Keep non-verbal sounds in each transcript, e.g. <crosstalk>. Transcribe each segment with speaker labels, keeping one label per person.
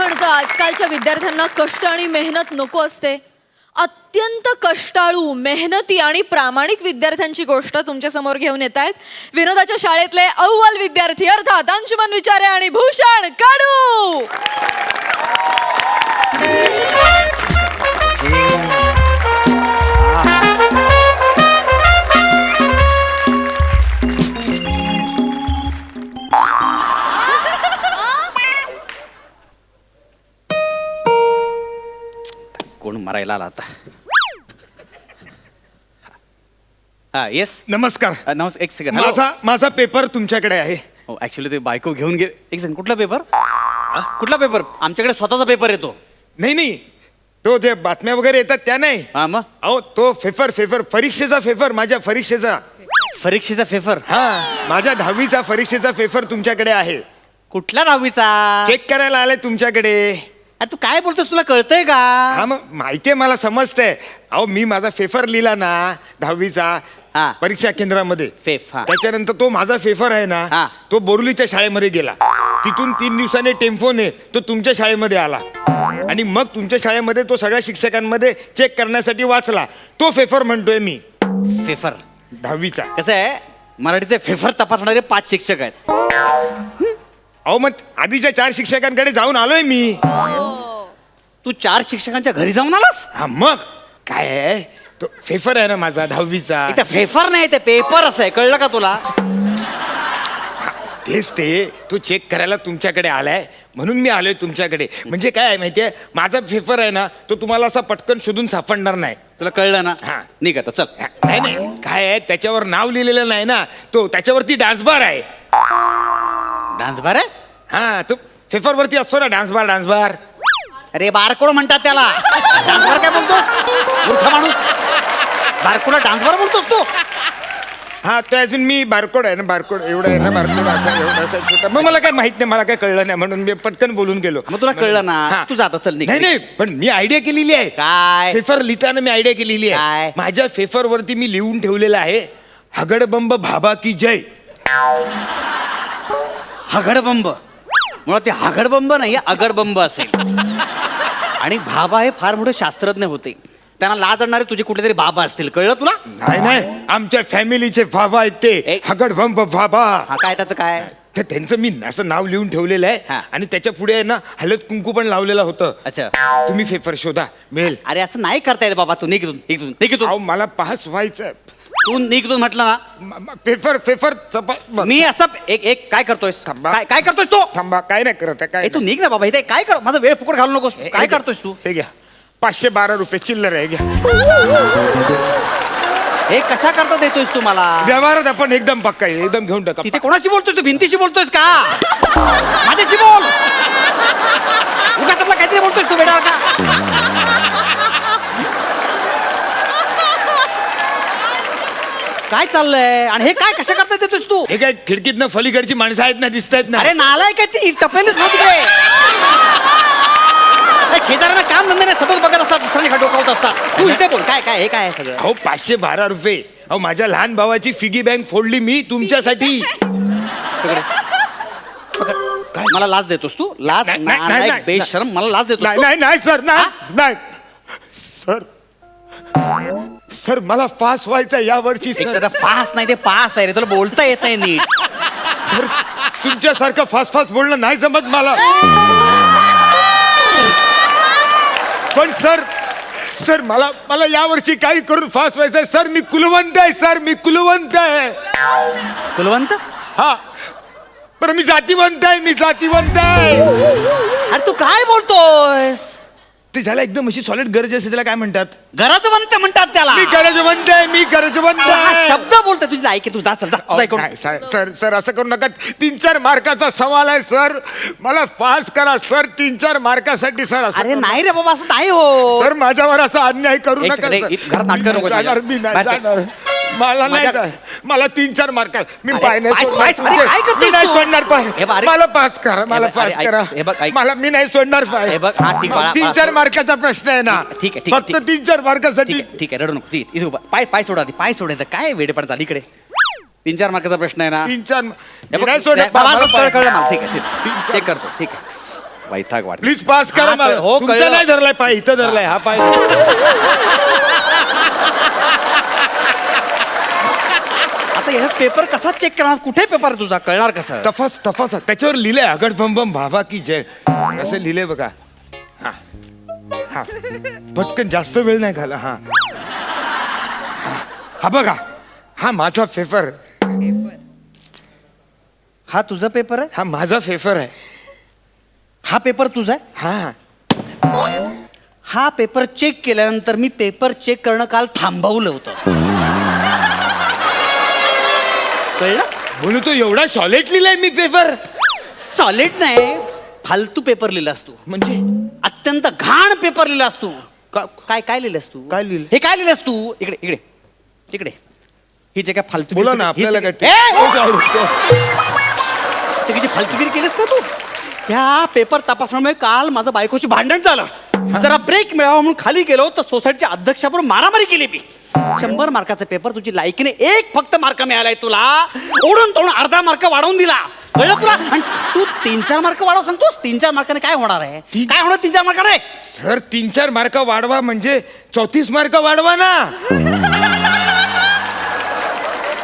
Speaker 1: म्हणतं आजकालच्या विद्यार्थ्यांना कष्ट आणि मेहनत नको असते? अत्यंत कष्टाळू मेहनती आणि प्रामाणिक विद्यार्थ्यांची गोष्ट तुमच्यासमोर घेऊन येत आहेत. विनोदाच्या शाळेतले अव्वल विद्यार्थी अर्थात अंशुमन विचारे आणि भूषण काढू
Speaker 2: कोण मारायला आला आता. हा येस
Speaker 3: नमस्कार.
Speaker 2: नमस् एक सेकंड
Speaker 3: माझा माझा पेपर तुमच्याकडे आहे.
Speaker 2: हो ऍक्च्युली ते बायको घेऊन गे एक सेकंड कुठला पेपर कुठला पेपर आमच्याकडे स्वतःचा पेपर येतो.
Speaker 3: नाही नाही. तो जे बातम्या वगैरे येतात त्या नाही.
Speaker 2: हा मग?
Speaker 3: अहो तो फेफर फेफर परीक्षेचा फेफर माझ्या परीक्षेचा.
Speaker 2: परीक्षेचा पेपर
Speaker 3: हा माझ्या दहावीचा परीक्षेचा फेफर तुमच्याकडे आहे.
Speaker 2: कुठल्या दहावीचा?
Speaker 3: चेक करायला आलाय तुमच्याकडे.
Speaker 2: अरे तू काय बोलतोस तुला कळतंय का?
Speaker 3: हा मग माहितीये मला समजतंय. अहो मी माझा फेफर लिहिला ना दहावीचा. परीक्षा केंद्रामध्ये.
Speaker 2: फेफ, हा.
Speaker 3: त्याच्यानंतर तो माझा फेफर आहे
Speaker 2: हा.
Speaker 3: ना तो बोरुलीच्या शाळेमध्ये गेला. तिथून तीन दिवसाने टेम्पोने तो तुमच्या शाळेमध्ये आला. आणि मग तुमच्या शाळेमध्ये तो सगळ्या शिक्षकांमध्ये चेक करण्यासाठी वाचला. तो फेफर म्हणतोय मी.
Speaker 2: पेपर
Speaker 3: दहावीचा.
Speaker 2: कसं आहे? मराठीचे फेफर तपासणारे पाच शिक्षक आहेत.
Speaker 3: अहो मग आधीच्या चार शिक्षकांकडे जाऊन आलोय मी.
Speaker 2: तू चार शिक्षकांच्या घरी जाऊन आलास?
Speaker 3: हा मग? काय आहे? तो फेफर आहे ना माझा दहावीचा.
Speaker 2: इथे फेफर नाही ते पेपर असं आहे. कळलं का तुला?
Speaker 3: तेच ते. तो चेक करायला तुमच्याकडे आलाय. म्हणून मी आलोय तुमच्याकडे. म्हणजे काय आहे माहितीये? माझा फेफर आहे ना तो तुम्हाला असा पटकन शोधून सापडणार नाही.
Speaker 2: तुला कळलं ना?
Speaker 3: हा.
Speaker 2: निघ आता चल.
Speaker 3: नाही नाही. काय आहे? त्याच्यावर नाव लिहिलेलं नाही ना. तो त्याच्यावरती डान्स बार आहे.
Speaker 2: डान्स बार आहे?
Speaker 3: हा तो फेफर वरती असतो ना डान्स बार डान्स बार.
Speaker 2: अरे बारकोड म्हणतात त्याला. डान्स बार काय बोलतोस? मूर्ख माणूस. बारकोडला डान्स बार बोलतोस तू?
Speaker 3: हा तो अजून मी बारकोड आहे ना बारकोड एवढं आहे ना बारकोड असं एवढं असं छोटा. मग मला काय माहीत नाही मला काय कळलं नाही म्हणून मी पटकन बोलून गेलो.
Speaker 2: मग तुला कळलं ना?
Speaker 3: हा.
Speaker 2: तू जाता चल निघ
Speaker 3: नाही नाही पण मी आयडिया केलेली आहे.
Speaker 2: काय?
Speaker 3: फेफर लिहिताना मी आयडिया केलेली
Speaker 2: काय?
Speaker 3: आहे माझ्या फेफर वरती मी लिहून ठेवलेलं आहे हगडबंब भाबा की जय.
Speaker 2: हगडबंब. मुळात ते हगडबंब नाही अगडबंब असेल. आणि भाबा हे फार मोठे शास्त्रज्ञ होते. त्यांना लाज आणणारे तुझे कुठले तरी बाबा असतील. कळलं तुला?
Speaker 3: नाही नाही. आमच्या फॅमिलीचे भाबा आहेत ते.
Speaker 2: ए-
Speaker 3: हगडबंब भाबा
Speaker 2: हा काय त्याचं काय?
Speaker 3: तर त्यांचं मी असं नाव लिहून ठेवलेलं आहे. आणि त्याच्या पुढे आहे ना हळद कुंकू पण लावलेलं होतं.
Speaker 2: अच्छा.
Speaker 3: तुम्ही फेफर शोधा. मिळेल.
Speaker 2: अरे असं नाही करता येत बाबा तू. निघतून निघतून निघतून
Speaker 3: अहो मला पास व्हायचं
Speaker 2: तू निघतून म्हटलं ना.
Speaker 3: म- म- पेपर पेपर चपा
Speaker 2: मी असं एक एक काय करतोयस?
Speaker 3: थांबा.
Speaker 2: काय काय करतोयस तू?
Speaker 3: थांबा काय नाही करत आहे, काय
Speaker 2: ए तू निघ ना बाबा इथे काय कर माझा वेळ फुकट घालू नकोस
Speaker 3: नाही.
Speaker 2: काय करतोयस तू?
Speaker 3: हे घ्या. पाचशे बारा रुपये चिल्लर आहे घ्या.
Speaker 2: हे कशा करता देतोयस तू मला?
Speaker 3: व्यवहारात आपण एकदम पक्का आहे एकदम घेऊन टाका.
Speaker 2: तिथे कोणाशी बोलतोयस तू? भिंतीशी बोलतोयस का? माझ्याशी बोल. उगाच आपला काहीतरी बोलतोयस तू बेटा का काय चाललंय? आणि हे काय कशा करता देतोयस तू?
Speaker 3: हे काय खिडकीतनं फलीकडची माणसं आहेत ना दिसत आहेत ना?
Speaker 2: अरे नालाय काय ती टपलेलीच तिकडे. अरे शेजाऱ्यांना काम धंदे नाही सतत बघत असतात दुसऱ्याने डोकावत असतात. तू इथे बोल काय काय हे काय आहे सगळं?
Speaker 3: अहो पाचशे बारा रुपये. अहो माझ्या लहान भावाची फिगी बँक फोडली मी तुमच्यासाठी.
Speaker 2: काय मला लाज देतोस तू? लाज
Speaker 3: नाही, नाही,
Speaker 2: नालायक,
Speaker 3: नाही,
Speaker 2: बेशरम मला लाज देतोस
Speaker 3: नाही? नाही नाही सर नाही नाही. सर. सर मला पास व्हायचं या वर्षी
Speaker 2: एक
Speaker 3: सर.
Speaker 2: तर फास नाही ते पास आहे रे. तुला बोलता येत नाही नीट.
Speaker 3: सर तुमच्यासारखं फास्ट फास्ट बोलणं नाही जमत मला. पण सर सर मला मला यावर्षी काही करून फास्ट व्हायचंय सर मी कुलवंत आहे सर मी कुलवंत आहे.
Speaker 2: कुलवंत?
Speaker 3: हा. बरं मी जातीवंत आहे मी जातीवंत आहे.
Speaker 2: अरे तू काय बोलतोयस?
Speaker 3: ते झालं एकदम अशी सॉलिड गरज असते त्याला काय म्हणतात?
Speaker 2: गरजवंत म्हणतात त्याला.
Speaker 3: मी गरजवंत आहे मी गरजवंत
Speaker 2: तू हा
Speaker 3: आहे.
Speaker 2: शब्द बोलतोय तुझी ऐक तू जा चल जा
Speaker 3: अहो,
Speaker 2: जा इकडून.
Speaker 3: नाही, सर सर सर असं करू नका. तीन चार मार्काचा सवाल आहे सर. मला पास करा सर. तीन चार मार्कासाठी सर असं
Speaker 2: अरे
Speaker 3: करू
Speaker 2: नाही रे बाबा असं नाही हो
Speaker 3: सर माझ्यावर असा अन्याय करू
Speaker 2: एक
Speaker 3: नका सर.
Speaker 2: एक- घरात नाटकं नको
Speaker 3: मी नाही जाणार मी नाही
Speaker 2: बाहेर चल.
Speaker 3: जाणार. मला नाही
Speaker 2: माझ्या-
Speaker 3: जाय- मला तीन चार मार्क मी
Speaker 2: अरे,
Speaker 3: पाय नाही
Speaker 2: पाय-
Speaker 3: सोडणार
Speaker 2: पाय- अरे, काय
Speaker 3: तुमचे.
Speaker 2: करतोस
Speaker 3: मी नाही
Speaker 2: तू?
Speaker 3: सोडणार पाय
Speaker 2: हे बघ, अरे-
Speaker 3: मला पास करा मला
Speaker 2: बघ, अरे,
Speaker 3: पास
Speaker 2: ऐक,
Speaker 3: करा
Speaker 2: हे बघ, ऐक.
Speaker 3: मला मी नाही सोडणार पाय
Speaker 2: हे बघ, हा, ठीक,
Speaker 3: तीन चार. मार्काचा प्रश्न आहे ना
Speaker 2: ठीक आहे, ठीक आहे,
Speaker 3: फक्त
Speaker 2: ठीक.
Speaker 3: तीन चार मार्कासाठी
Speaker 2: ठीक आहे ठीक आहे रडू नको ती- इथे उभा. पाय पाय सोडा आधी पाय सोडायचं काय वेडेपण झाली इकडे तीन चार मार्काचा प्रश्न आहे ना
Speaker 3: तीन चार
Speaker 2: हे
Speaker 3: मी
Speaker 2: बघ,
Speaker 3: नाही सोडणार
Speaker 2: नाही, बाबा,
Speaker 3: मला
Speaker 2: बस,
Speaker 3: पाय-
Speaker 2: कळलं कळलं मला ठीक आहे ठीक
Speaker 3: तीन
Speaker 2: आहे
Speaker 3: चार-
Speaker 2: चेक करतो ठीक आहे वैताग वाढ
Speaker 3: प्लीज पास करा मला
Speaker 2: हो,
Speaker 3: तुमचा
Speaker 2: कळलं.
Speaker 3: नाही धरलाय पाय इथं धरलाय हा पाय <laughs>
Speaker 2: आता याच्यात पेपर कसा चेक करणार? कुठे पेपर तुझा? कळणार कसं?
Speaker 3: तफास तफास त्याच्यावर लिहिलंय अगड बम बम भाभा की जय. असं लिहिलंय बघा. हा. हा. पटकन जास्त वेळ नाही घाला हा. हा. हा बघा. हा माझा फेफर
Speaker 2: हा तुझा पेपर आहे?
Speaker 3: हा माझा फेफर आहे.
Speaker 2: हा पेपर तुझा आहे?
Speaker 3: हा.
Speaker 2: हा पेपर चेक केल्यानंतर मी पेपर चेक करणं काल थांबवलं होतं. कळलं?
Speaker 3: म्हणून तो एवढा सॉलेट लिहिलाय मी पेपर
Speaker 2: सॉलिड नाही. फालतू पेपर लिहिलास तू.
Speaker 3: म्हणजे?
Speaker 2: अत्यंत घाण पेपर लिहिलास तू. का- काय काय लिहिलंस तू?
Speaker 3: काय लिहिलं?
Speaker 2: हे काय लिहिलंस तू? इकडे इकडे. इकडे. ही जे काय फालतू
Speaker 3: बोला ना
Speaker 2: ही
Speaker 3: आपल्याला
Speaker 2: सगळी-
Speaker 3: काय.
Speaker 2: सगळी जी फालतूगिरी केलीस ना तू ह्या पेपर तपासण्यामुळे काल माझं बायकोची भांडण झालं. जरा ब्रेक मिळावा म्हणून खाली गेलो तर सोसायटीच्या अध्यक्षाबरोबर मारामारी केली मी. शंभर मार्काचा पेपर तुझी लायकीने एक फक्त मार्क मिळालाय तुला. ओढून तोडून अर्धा मार्क वाढवून दिला. कळलं तुला? आणि तू तीन चार मार्क वाढव सांगतोस? तीन चार मार्काने काय होणार आहे? काय होणार तीन चार मार्काने?
Speaker 3: सर तीन चार मार्क वाढवा म्हणजे चौतीस मार्क वाढवा ना.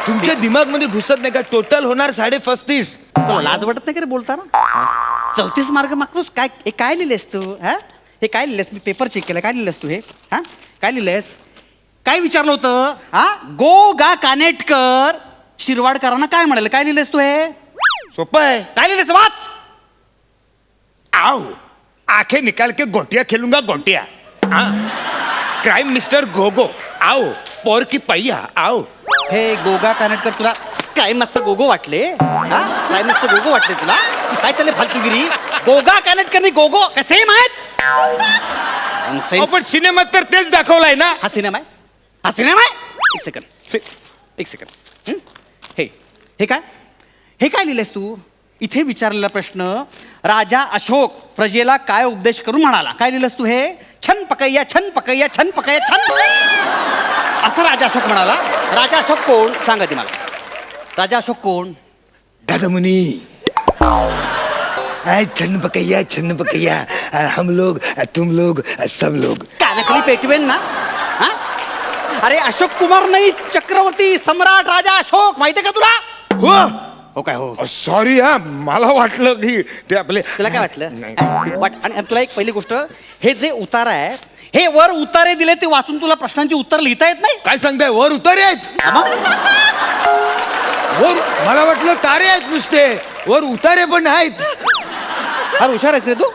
Speaker 3: तुमच्या दिमागमध्ये घुसत नाही का? टोटल होणार साडे पस्तीस.
Speaker 2: तुला लाज वाटत नाही का रे बोलताना? चौतीस मार्क मागतोस? काय हे काय लिहिलेस तू हा? हे काय लिहिलेस मी पेपर चेक केलं काय लिहिलेस तू हे? हा? काय लिहिलेस काय विचारलं होतं? हा? गो गा कानेटकर शिरवाडकरांना काय म्हणाले? काय लिहिलेस तू हे?
Speaker 3: सोपं आहे.
Speaker 2: काय लिहिलेस वाच.
Speaker 3: आओ आंखें निकाल के गोटिया खेलूंगा गोटिया. Crime master Gogo. आओ पोर की पहिया आओ
Speaker 2: हे गोगा कानेटकर तुला काय मस्त गोगो वाटले? हा? काय मस्त गोगो वाटले तुला? काय चालले फालतूगिरी? गोगा कानेटकर गोगो. का सेम आहेत? Nonsense.
Speaker 3: आपण सिनेमात तर तेच दाखवलाय ना.
Speaker 2: हा सिनेमा आहे? हा सिनेमा आहे? एक सेकंड एक सेकंड हं? हे हे काय? हे काय लिहिलंयस तू? इथे विचारलेला प्रश्न राजा अशोक प्रजेला काय उपदेश करून म्हणाला? काय लिहिलंस तू हे? छन पकैया छन पकैया छन पकैया छन असं राजा अशोक म्हणाला. राजा अशोक कोण? सांगा ती मला. राजा अशोक कोण?
Speaker 3: दादा मुनी आय छन्न पकैया छन्न पकैया आ, हम लोग आ, तुम लोग आ, सब लोग.
Speaker 2: कानाखाली पेटवेन ना. अरे अशोक कुमार नाही चक्रवर्ती सम्राट राजा अशोक माहितीये का तुला?
Speaker 3: हो.
Speaker 2: हो काय हो.
Speaker 3: सॉरी हा मला वाटलं की ते आपले
Speaker 2: तुला काय वाटलं?
Speaker 3: नाही.
Speaker 2: वाट आणि आणि तुला एक पहिली गोष्ट हे जे उतार आहे हे वर उतारे दिले ते वाचून तुला प्रश्नांची उत्तर लिहिता येत नाही?
Speaker 3: काय सांगताय वर उतारे आहेत?
Speaker 2: हा?
Speaker 3: वर मला वाटलं तारे आहेत नुसते वर उतारे पण आहेत
Speaker 2: फार हुशार आहेस रे तू.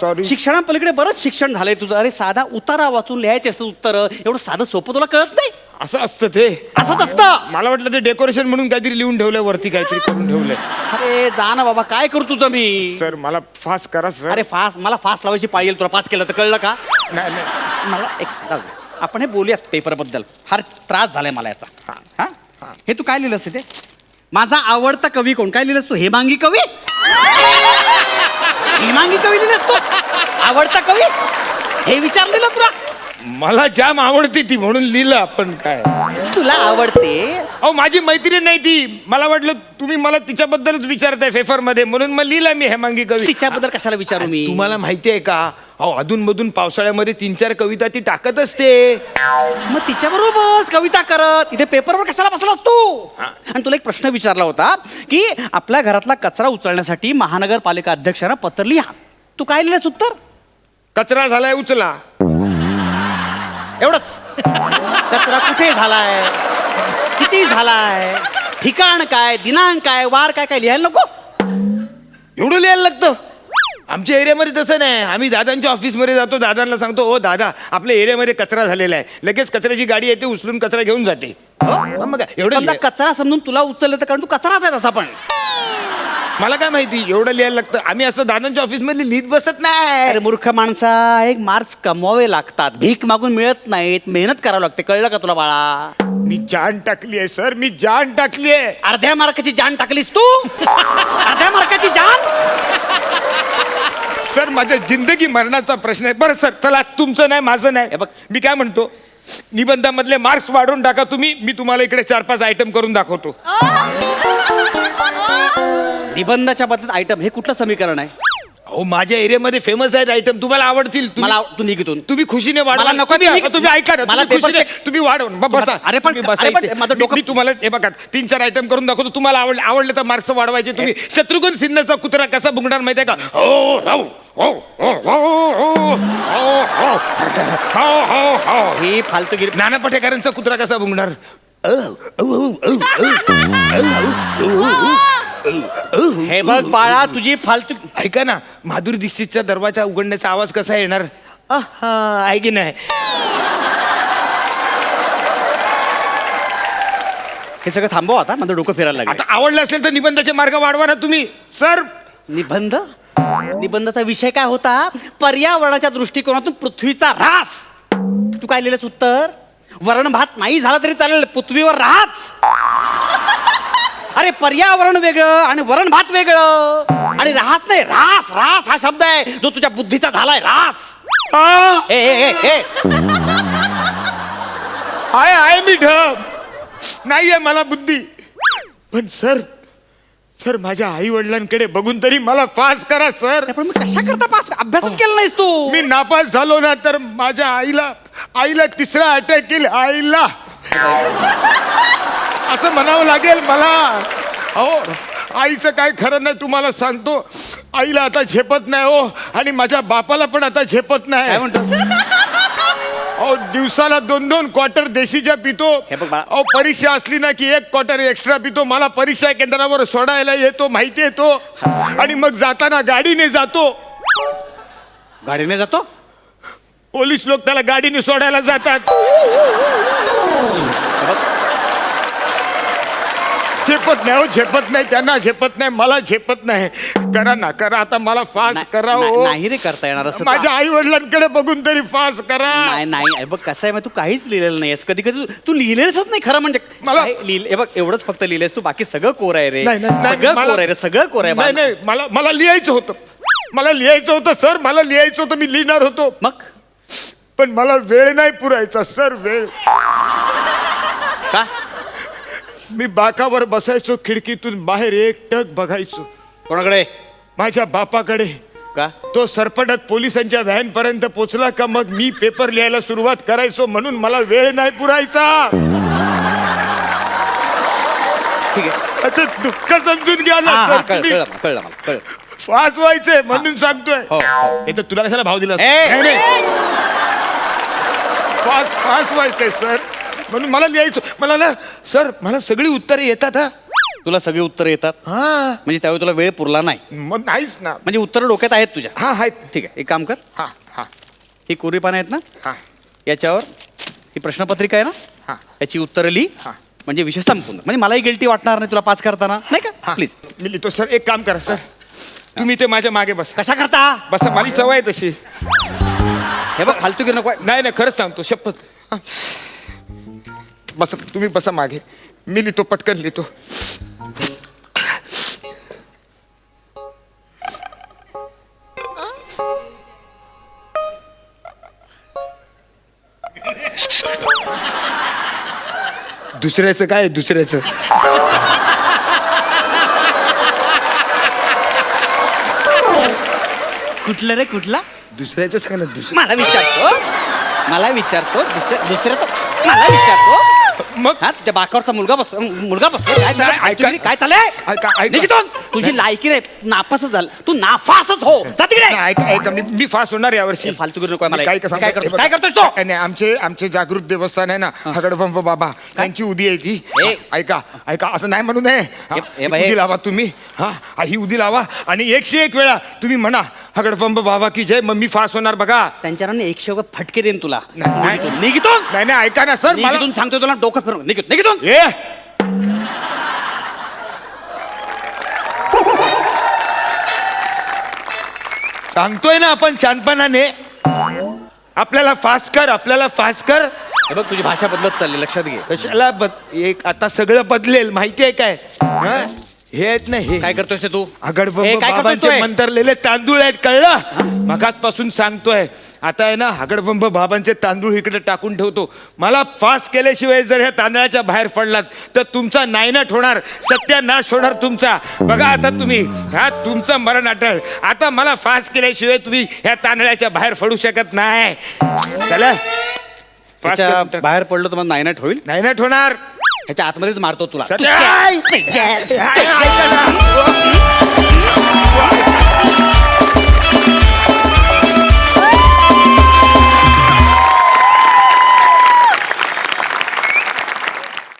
Speaker 3: सॉरी
Speaker 2: शिक्षणापलीकडे बरंच शिक्षण झालंय तुझं. अरे साधा उतारा वाचून लिहायचे असतं उत्तर एवढं साधं सोपं तुला कळत नाही?
Speaker 3: असं असतं ते.
Speaker 2: असंच असतं?
Speaker 3: मला वाटलं ते डेकोरेशन म्हणून काहीतरी लिहून ठेवलंय वरती काहीतरी करून ठेवलंय.
Speaker 2: अरे जा ना बाबा काय करू तुझं मी?
Speaker 3: सर मला फास्ट करा सर
Speaker 2: अरे फास्ट मला फास्ट लावायची येईल तुला पास केलं तर कळलं का?
Speaker 3: नाही नाही.
Speaker 2: मला एक जाऊ दे. आपण हे बोलूया पेपरबद्दल फार त्रास झालाय मला याचा. हा. हे? तू काय लिहिलंस ते माझा आवडता कवी कोण? काय लिहिलंस तू? हेमांगी कवी? हिमांगी कवी नसतो आवडता कवी? हे विचारलेलं तुला.
Speaker 3: मला जाम आवडते ती म्हणून लिहिलं आपण काय.
Speaker 2: तुला आवडते?
Speaker 3: अहो माझी मैत्रीण नाही ती. मला वाटलं तुम्ही मला तिच्याबद्दलच विचारताय फेफरमध्ये म्हणून मग लिहिला मी हेमांगी कवी.
Speaker 2: तिच्याबद्दल कशाला विचारू मी?
Speaker 3: तुम्हाला माहिती आहे का? अहो अधून मधून पावसाळ्यामध्ये तीन चार कविता ती टाकत असते.
Speaker 2: मग तिच्याबरोबर बस कविता करत. इथे पेपरवर कशाला बसलास तू? आणि तुला एक प्रश्न विचारला होता की आपल्या घरातला कचरा उचलण्यासाठी महानगरपालिका अध्यक्षांना पत्र लिहा. तू काय लिहिलंस उत्तर?
Speaker 3: कचरा झालाय उचला.
Speaker 2: एवढंच. कचरा कुठे झालाय? किती झालाय? ठिकाण काय? दिनांक काय? वार काय? काय लिहायला नको.
Speaker 3: एवढं लिहायला लागतं. आमच्या एरियामध्ये तसं नाही. आम्ही दादांच्या ऑफिसमध्ये जातो. दादांना सांगतो हो दादा आपल्या एरियामध्ये कचरा झालेला आहे. लगेच कचऱ्याची गाडी येते उचलून कचरा घेऊन जाते. मग काय, एवढं
Speaker 2: समजा कचरा समजून तुला उचललं तर कारण तू कचराच आहे तसा पण.
Speaker 3: मला काय माहिती? एवढं लिहायला लागतं. आम्ही असं दादांच्या ऑफिसमध्ये लिहित बसत
Speaker 2: अरे
Speaker 3: नाही
Speaker 2: मूर्ख माणसा एक मार्क्स कमवावे लागतात. भीक मागून मिळत नाहीत. मेहनत करावं लागते. कळलं का तुला बाळा?
Speaker 3: मी जान टाकली आहे सर. मी जान टाकली आहे.
Speaker 2: अर्ध्या मार्काची जान टाकलीस तू? अर्ध्या मार्काची जान?
Speaker 3: सर माझ्या जिंदगी मरणाचा प्रश्न आहे. बरं सर चला तुमचं नाही माझं
Speaker 2: हे
Speaker 3: नाही
Speaker 2: बघ.
Speaker 3: मी काय म्हणतो? निबंधामधले मार्क्स वाढवून टाका तुम्ही. मी तुम्हाला इकडे चार पाच आयटम करून दाखवतो.
Speaker 2: निबंधाच्या बद्दल आयटम हे कुठलं समीकरण आहे
Speaker 3: अहो माझ्या एरियामध्ये फेमस आहेत आयटम तुम्हाला आवडतील तुम्ही-
Speaker 2: मला आव- तू निघ इथून.
Speaker 3: तुम्ही खुशीने वाढवा
Speaker 2: मला नको,
Speaker 3: तुम्ही
Speaker 2: मी
Speaker 3: तुम्ही ऐका ना
Speaker 2: मला
Speaker 3: तुम्ही खुशीने- तुम्ही वाढव ब- बसा
Speaker 2: अरे पण-
Speaker 3: तुम्ही बसा
Speaker 2: अरे पण
Speaker 3: इथे.
Speaker 2: माझं
Speaker 3: मी-
Speaker 2: डोकं-
Speaker 3: मी तुम्हाला हे बघा तीन चार आयटम करून दाखवतो तुम्हाला आवडले आवडले तर मार्क्स वाढवायचे तुम्ही शत्रुघ्न सिन्हाचा कुत्रा कसा बुंगणार माहितीये का हो हो हो हो हो हो हो हो हो हो
Speaker 2: ही फालतूगिरी
Speaker 3: नाना पटेकरांचा कुत्रा कसा बुंगणार
Speaker 2: हे बघ बाळा तुझी फालतू
Speaker 3: ऐका ना माधुरी दीक्षितच्या दरवाजा उघडण्याचा आवाज कसा येणार? आहा, आहे की नाही?
Speaker 2: हे सगळं थांबव आता माझं डोकं फिरायला लागलं.
Speaker 3: आता आवडलं असेल तर निबंधाचे मार्ग वाढवा ना तुम्ही. सर!
Speaker 2: निबंध? निबंधाचा विषय काय होता? पर्यावरणाच्या दृष्टिकोनातून पृथ्वीचा ऱ्हास. तू काय लिहिलंस उत्तर? वरण भात नाही झाला तरी चालेल पृथ्वीवर राहाच. अरे पर्यावरण वेगळं आणि वरण भात वेगळं. आणि राहाच नाही रास रास हा शब्द आहे जो तुझ्या बुद्धीचा झालाय रास.
Speaker 3: आ,
Speaker 2: ए ए ए ए.
Speaker 3: आहे आहे मी ढब नाहीये मला बुद्धी. पण सर सर माझ्या आई वडिलांकडे बघून तरी मला पास करा सर.
Speaker 2: पण मग कशा करता पास? अभ्यासच केला नाहीस तू.
Speaker 3: मी नापास झालो ना तर माझ्या आईला आईला तिसरा अटॅक येईल आईला. असं म्हणावं लागेल मला. हो आईचं काय खरं नाही तुम्हाला सांगतो. आईला आता झेपत नाही हो. आणि माझ्या बापाला पण आता झेपत
Speaker 2: काय
Speaker 3: नाही
Speaker 2: म्हणतो?
Speaker 3: अहो दिवसाला दोन दोन क्वार्टर देशीच्या पितो.
Speaker 2: हे बघ बाळा.
Speaker 3: अहो परीक्षा असली ना की एक क्वार्टर एक्स्ट्रा पितो. मला परीक्षा केंद्रावर सोडायला येतो माहिती येतो आणि मग जाताना गाडीने जातो.
Speaker 2: गाडीने जातो?
Speaker 3: पोलीस लोक त्याला गाडीने सोडायला जातात. झेपत नाही हो झेपत नाही त्यांना झेपत नाही मला झेपत नाही. करा ना करा आता मला फास
Speaker 2: ना-
Speaker 3: करा
Speaker 2: ना-
Speaker 3: हो.
Speaker 2: नाही रे करता येणार असं
Speaker 3: माझ्या आई वडिलांकडे बघून तरी फास करा.
Speaker 2: नाही नाही बघ कसं आहे तू काहीच लिहिलेलं नाहीस कधी कधी तू- तू लिहिलेलंच नाही खरं म्हणजे.
Speaker 3: मला-
Speaker 2: काय लिहिलं- हे बघ एवढंच फक्त लिहिलेस तू बाकी सगळं कोर आहे रे.
Speaker 3: नाही नाही नाही,
Speaker 2: सगळं
Speaker 3: मला-
Speaker 2: कोर आहे रे सगळं कोर आहे
Speaker 3: नाही. नाही मला मला लिहायचं होतं. मला लिहायचं होतं सर मला लिहायचं होतं मी लिहिणार होतो.
Speaker 2: मग?
Speaker 3: पण मला वेळ नाही पुरायचा सर वेळ.
Speaker 2: का?
Speaker 3: मी बाकावर बसायचो खिडकीतून बाहेर एकटक बघायचो.
Speaker 2: कोणाकडे?
Speaker 3: माझ्या बापाकडे.
Speaker 2: का?
Speaker 3: तो सरपटत पोलिसांच्या व्हॅन पर्यंत पोचला का मग मी पेपर लिहायला सुरुवात करायचो म्हणून मला वेळ नाही पुरायचा.
Speaker 2: ठीक आहे.
Speaker 3: त्याचं दुःख समजून घ्या ना
Speaker 2: हा,
Speaker 3: सर
Speaker 2: कळलं
Speaker 3: तुम्ही
Speaker 2: कळलं मला, कळलं मला कळलं.
Speaker 3: फास व्हायचंय म्हणून सांगतोय.
Speaker 2: हो, हो.
Speaker 3: तर तुला कशाला भाव दिला
Speaker 2: ए!
Speaker 3: नाही, नाही. फास फास व्हायचंय सर. म्हणून मला लिहायचं. मला ना सर मला सगळी उत्तरे येतात हा.
Speaker 2: तुला सगळी उत्तरं येतात?
Speaker 3: हा.
Speaker 2: म्हणजे त्यावेळी तुला वेळ पुरला नाही?
Speaker 3: मग नाहीच ना.
Speaker 2: म्हणजे उत्तरं डोक्यात आहेत तुझ्या?
Speaker 3: हा आहेत.
Speaker 2: ठीक आहे एक काम कर.
Speaker 3: हा हा.
Speaker 2: ही कोरी पानं आहेत ना?
Speaker 3: हा.
Speaker 2: याच्यावर ही प्रश्नपत्रिका आहे ना?
Speaker 3: हा.
Speaker 2: याची उत्तरं लिही
Speaker 3: हा.
Speaker 2: म्हणजे विषय संपून म्हणजे मलाही गिल्टी वाटणार नाही तुला पास करताना. नाही का? प्लीज
Speaker 3: मी लिहितो. सर एक काम करा सर. तुम्ही ते माझ्या मागे बस.
Speaker 2: कशा करता?
Speaker 3: बस. माझी सवय आहे तशी.
Speaker 2: हे बघ फालतू गिर नको.
Speaker 3: नाही नाही खरंच सांगतो. शपथ. बस तुम्ही बसा मागे. मी लिहितो पटकन लिहितो. दुसऱ्याचं काय दुसऱ्याचं.
Speaker 2: कुठलं रे कुठला?
Speaker 3: दुसऱ्याचं सांग ना दुसरं.
Speaker 2: मला विचारतो मला विचारतो दुसऱ्या दुसऱ्याचा मला विचारतो
Speaker 3: मग?
Speaker 2: हा त्या बाकावरचा मुलगा बसतो मुलगा बसतो काय
Speaker 3: नाही,
Speaker 2: चाललंय?
Speaker 3: ऐका.
Speaker 2: तुम्ही काय चाललंय?
Speaker 3: ऐका, ऐका.
Speaker 2: निकितून तुझी लायकी रे नापासच झालं. तू नाफासच हो. जा तिकडे.
Speaker 3: नाही, ऐका ऐका. मी मी फास्ट होणार यावर्षी
Speaker 2: हे फालतू करू नको मला.
Speaker 3: मी काय काय
Speaker 2: करतो-. काय तो?
Speaker 3: नाही आमचे आमचे जागृत देवस्थान आहे ना हगडबंब बाबा. त्यांची उदी आहे ती.
Speaker 2: ए.
Speaker 3: ऐका ऐका. असं नाही म्हणू नये. हा,
Speaker 2: हे- हे बाई, हे-
Speaker 3: उदी लावा तुम्ही. हा हा, ही उदी लावा. आणि एकशे एक वेळा तुम्ही म्हणा हगडबंब बाबा की जय मग मी फास्ट होणार बघा.
Speaker 2: त्यांच्या नावाने एकशे वगैरे फटके देईन तुला.
Speaker 3: नाही, नाही. नाही नाही ऐका ना सर मला
Speaker 2: सांगतो तुला डोकं फिरवून निकित निकितून
Speaker 3: ए! सांगतोय ना आपण शांतपणाने आपल्याला फास्ट कर आपल्याला फास्ट कर.
Speaker 2: हे बघ तुझी भाषा बदलत चालली लक्षात घे.
Speaker 3: कशाला बद एक आता सगळं बदलेल माहिती आहे काय? हं? हे आहेत ना हे
Speaker 2: काय करतोयस ते? ए, काय करतोय?
Speaker 3: बाबांचे मंतरलेले तांदूळ आहेत कळलं? मगाचपासून सांगतोय. आता आहे ना हागडबंब बाबांचे तांदूळ इकडे टाकून ठेवतो. मला फास केल्याशिवाय जर ह्या तांदळाच्या बाहेर पडलात तर तुमचा नायनाट होणार सत्यानाश होणार तुमचा. बघा आता तुम्ही हा तुमचं मरण अटळ आता मला फास केल्याशिवाय तुम्ही ह्या तांदळाच्या बाहेर पडू शकत नाही. चला. फास
Speaker 2: त्याच्या
Speaker 3: करून टाक.
Speaker 2: बाहेर पडलो तर मला नायनाट होईल?
Speaker 3: नायनाट होणार.
Speaker 2: ह्याच्या आतमध्येच मारतो तुला.